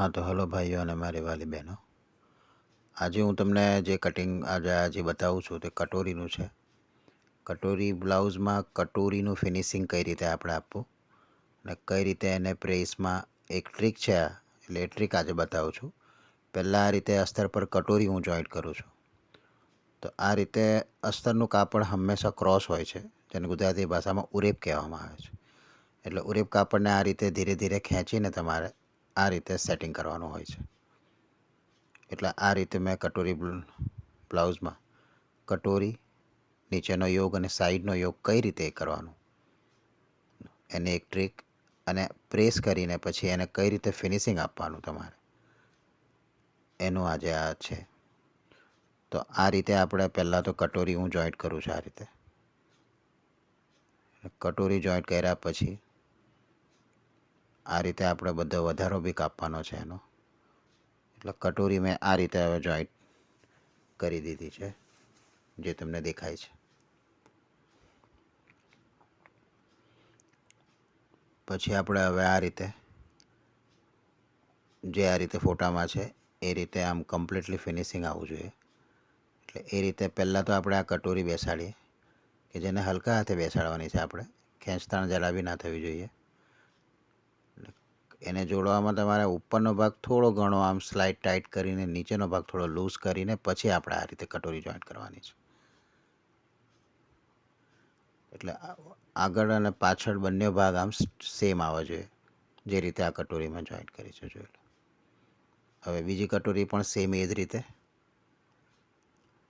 હા, તો હલો ભાઈઓ અને મારી વાલી બહેનો. આજે હું તમને જે કટિંગ આજે આજે બતાવું છું તે કટોરીનું છે. કટોરી બ્લાઉઝમાં કટોરીનું ફિનિશિંગ કઈ રીતે આપણે આપવું અને કઈ રીતે એને પ્રેસમાં એક ટ્રીક છે એટલે એ ટ્રીક આજે બતાવું છું. પહેલાં આ રીતે અસ્તર પર કટોરી હું જોઈન્ટ કરું છું. તો આ રીતે અસ્તરનું કાપડ હંમેશા ક્રોસ હોય છે, જેને ગુજરાતી ભાષામાં ઉરેપ કહેવામાં આવે છે. એટલે ઉરેપ કાપડને આ રીતે ધીરે ધીરે ખેંચીને તમારે આ રીતે સેટિંગ કરવાનું હોય છે. એટલે આ રીતે મેં કટોરી બ્લાઉઝમાં કટોરી, નીચેનો યોગ અને સાઈડનો યોગ કઈ રીતે કરવાનો? એની એક ટ્રીક અને પ્રેસ કરીને પછી એને કઈ રીતે ફિનિશિંગ આપવાનું તમારે? એનું આજે આ છે. તો આ રીતે આપણે પહેલાં તો કટોરી હું જોઈન્ટ કરું છું આ રીતે. કટોરી જોઈન્ટ કર્યા પછી આ રીતે આપણે બધો વધારો બી કાપવાનો છે એનો. એટલે કટોરી મેં આ રીતે હવે જોઈન્ટ કરી દીધી છે, જે તમને દેખાય છે. પછી આપણે હવે આ રીતે, જે આ રીતે ફોટામાં છે, એ રીતે આમ કમ્પ્લીટલી ફિનિશિંગ આવવું જોઈએ. એટલે એ રીતે પહેલાં તો આપણે આ કટોરી બેસાડીએ, કે જેને હલકા હાથે બેસાડવાની છે આપણે, ખેંચતાણ જરા બી ના થવી જોઈએ. એને જોડવામાં તમારે ઉપરનો ભાગ થોડો ઘણો આમ સ્લાઇડ ટાઈટ કરીને, નીચેનો ભાગ થોડો લૂઝ કરીને પછી આપણે આ રીતે કટોરી જોઈન્ટ કરવાની છે. એટલે આગળ અને પાછળ બંને ભાગ આમ સેમ આવવા જોઈએ જે રીતે આ કટોરીમાં જોઈન્ટ કરી છે, જોઈ હવે બીજી કટોરી પણ સેમ એ જ રીતે.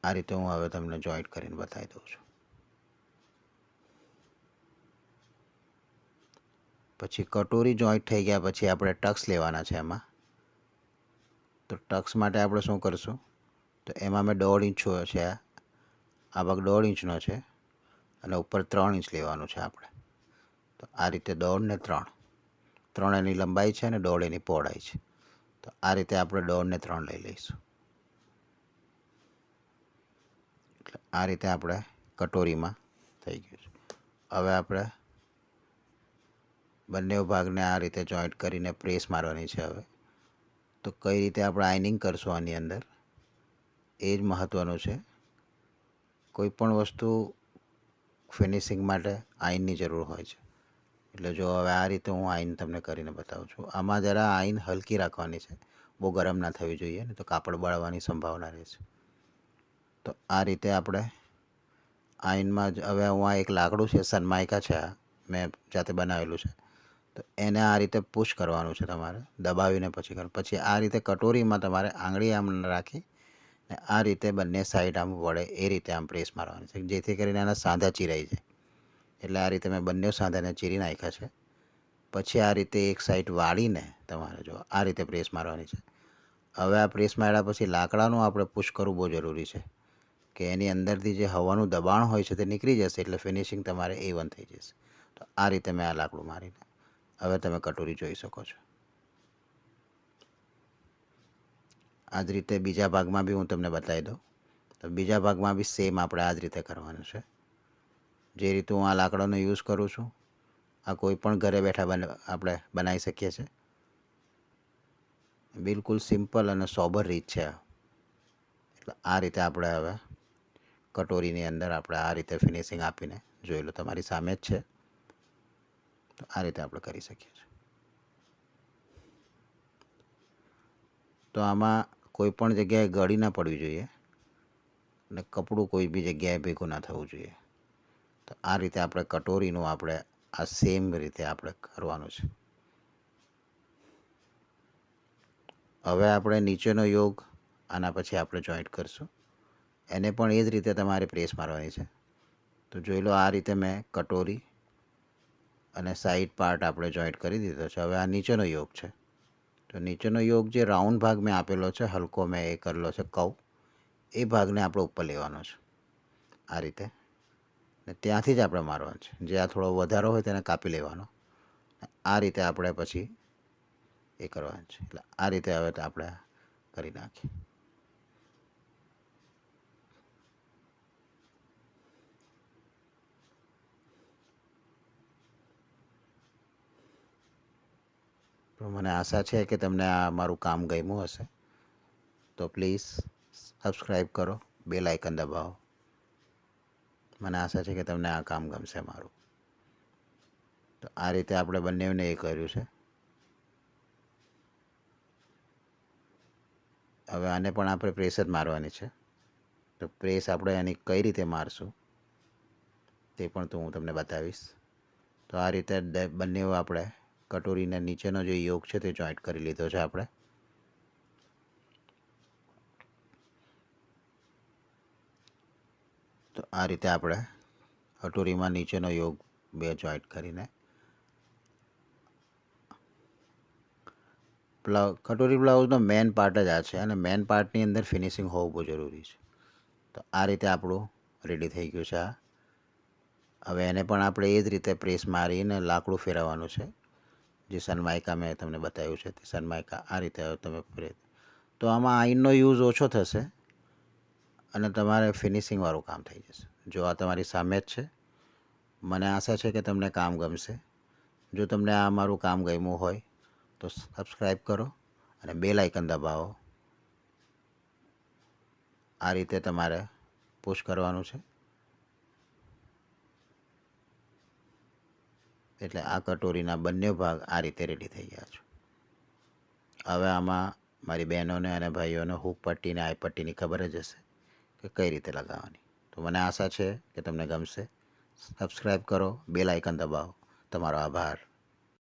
આ રીતે હું હવે તમને જોઈન્ટ કરીને બતાવી દઉં છું. પછી કટોરી જોઈન્ટ થઈ ગયા પછી આપણે ટક્સ લેવાના છે એમાં. તો ટક્સ માટે આપણે શું કરશું? તો એમાં મેં દોઢ ઇંચ છે આ. ભાગ દોઢ ઇંચનો છે. અને ઉપર ત્રણ ઇંચ લેવાનું છે આપણે. તો આ રીતે દોઢ ને ત્રણ. ત્રણ એની લંબાઈ છે અને દોઢ એની પહોળાઈ છે. તો આ રીતે આપણે દોઢ ને ત્રણ લઈ લઈશું. એટલે આ રીતે આપણે કટોરીમાં થઈ ગયું છે. હવે આપણે બંને ભાગને આ રીતે જોઈન્ટ કરીને પ્રેસ મારવાની છે હવે. તો કઈ રીતે આપણે આઇનિંગ કરશું આની અંદર? એ જ મહત્ત્વનું છે. કોઈ પણ વસ્તુ ફિનિશિંગ માટે આઈનની જરૂર હોય છે. એટલે જો હવે આ રીતે હું આઈન તમને કરીને બતાવું છું. આમાં જરા આઈન હલકી રાખવાની છે. બહુ ગરમ ના થવી જોઈએ ને તો કાપડ બળવાની સંભાવના રહે છે તો આ રીતે આપણે આઈનમાં જ, હવે હું આ એક લાકડું છે સનમાઇકા છે આ. મેં જાતે બનાવેલું છે. તો એને આ રીતે પુશ કરવાનું છે તમારે, દબાવીને પછી કરવાનું પછી આ રીતે કટોરીમાં તમારે આંગળી આમ રાખી ને આ રીતે બંને સાઈડ આમ વળે એ રીતે આમ પ્રેસ મારવાની છે, જેથી કરીને એના સાંધા ચીરાઈ જાય. એટલે આ રીતે મેં બંને સાંધાને ચીરી નાખ્યા છે. પછી આ રીતે એક સાઈડ વાળીને તમારે જો આ રીતે પ્રેસ મારવાની છે. હવે આ પ્રેસ માર્યા પછી લાકડાનું આપણે પુશ કરવું બહુ જરૂરી છે કે એની અંદરથી જે હવાનું દબાણ હોય છે તે નીકળી જશે એટલે ફિનિશિંગ તમારે એ વન થઈ જશે. તો આ રીતે મેં આ લાકડું મારીને હવે તમે કટોરી જોઈ શકો છો. આ જ રીતે બીજા ભાગમાં બી હું તમને બતાવી દઉં. તો બીજા ભાગમાં બી સેમ આપણે આ જ રીતે કરવાનું છે. જે રીતે હું આ લાકડાનો યુઝ કરું છું, આ કોઈ પણ ઘરે બેઠા આપણે બનાવી શકીએ છીએ. બિલકુલ સિમ્પલ અને સોબર રીત છે એટલે આ રીતે આપણે હવે કટોરીની અંદર આપણે આ રીતે ફિનિશિંગ આપીને જોઈ લો, તમારી સામે જ છે. તો આ રીતે આપણે કરી શકીએ છીએ. તો આમાં કોઈ પણ જગ્યાએ ગળી ના પડવી જોઈએ અને કપડું કોઈ બી જગ્યાએ ભેગું ના થવું જોઈએ. તો આ રીતે આપણે કટોરીનું આપણે આ સેમ રીતે આપણે કરવાનું છે. હવે આપણે નીચેનો યોગ, આના પછી આપણે જોઈન્ટ કરશું. એને પણ એ જ રીતે તમારે પ્રેસ મારવાની છે. તો જોઈ લો આ રીતે મેં કટોરી અને સાઈડ પાર્ટ આપણે જોઈન્ટ કરી દીધો છે. હવે આ નીચેનો યોગ છે. તો નીચેનો યોગ જે રાઉન્ડ ભાગ મેં આપેલો છે, હલકો મેં એ કરેલો છે કવ એ ભાગને આપણે ઉપર લેવાનો છે. આ રીતે. ને ત્યાંથી જ આપણે મારવાનું છે. જે આ થોડો વધારો હોય તેને કાપી લેવાનો. આ રીતે આપણે પછી એ કરવાનું છે. એટલે આ રીતે હવે આપણે કરી નાખીએ. પણ મને આશા છે કે તમને આ મારું કામ ગમ્યું હશે. તો પ્લીઝ સબસ્ક્રાઈબ કરો, બેલ આઇકન દબાવો. મને આશા છે કે તમને આ કામ ગમશે મારું. તો આ રીતે આપણે બંનેને એ કર્યું છે. હવે આને પણ આપણે પ્રેસ જ મારવાની છે. તો પ્રેસ આપણે એની કઈ રીતે મારશું તે પણ તો હું તમને બતાવીશ. તો આ રીતે બંનેઓ બંને આપણે કટોરીના નીચેનો જે યોગ છે તે જોઈન્ટ કરી લીધો છે આપણે. તો આ રીતે આપણે કટોરીમાં નીચેનો યોગ બે જોઈન્ટ કરીને. બ્લાઉ કટોરી બ્લાઉઝનો મેન પાર્ટ જ આ છે અને મેન પાર્ટની અંદર ફિનિશિંગ હોવું બહુ જરૂરી છે. તો આ રીતે આપણું રેડી થઈ ગયું છે આ. હવે એને પણ આપણે એ જ રીતે પ્રેસ મારીને લાકડું ફેરવવાનું છે. જે સનમાઇકા મેં તમને બતાવ્યું છે તે સનમાઇકા આ રીતે તમે તો આમાં આઈનનો યુઝ ઓછો થશે અને તમારે ફિનિશિંગવાળું કામ થઈ જશે. જો આ તમારી સામે જ છે, મને આશા છે કે તમને કામ ગમશે. જો તમને આ મારું કામ ગમ્યું હોય તો સબસ્ક્રાઈબ કરો અને બેલ આઇકન દબાવો. આ રીતે તમારે પુશ કરવાનું છે. એટલે આ કટોરીના બંને ભાગ આ રીતે રેડી થઈ ગયા છે. હવે આમાં મારી બહેનોને અને ભાઈઓને હૂક પટ્ટી અને આઈ પટ્ટીની ખબર જ હશે કે કઈ રીતે લગાવવાની. તો મને આશા છે કે તમને ગમશે. સબસ્ક્રાઈબ કરો બેલ આઇકન દબાવો. તમારો આભાર.